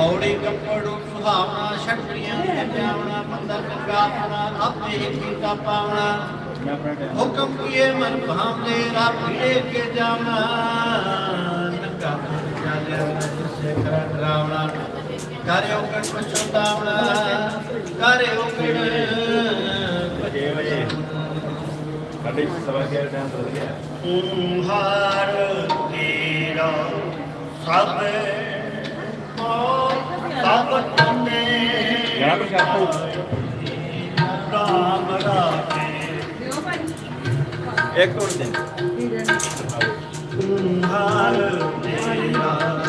ਪੌੜੀ ਕੱਪੜੂ ਸੁਹਾਵਣਾ ਛਟਰੀਆਂ ਤੇ ਜਾਵਣਾ ਮੰਦਰ ਗੰਗਾਪਣਾ ਆਪੇ ਹੀ ਕੀਤਾ ਪਾਵਣਾ। ਹੁਕਮ ਕੀਏ ਮਨ ਭਾਂਦੇ ਰਾਪੀੜੇ ਕੇ ਜਾਵਣਾ। ਨੰਗਾ ਚਾਲਿਆ ਜਿਸੇ ਕਰ ਡਰਾਵਣਾ। ਕਰਿਓ ਗਣ ਪਛਤਾਵਣਾ ਕਰਿਓ ਗਣ ਛੇ ਵਜੇ। ਸਾਡੇ ਸਵਾ ਗਿਆ ਟਾਈਮ ਬਦਲ ਗਿਆ ਹਾਰ ਤੇਰਾ ਸਭ ਇੱਕ ਹੋਰ ਦਿਨ ਹਾਰ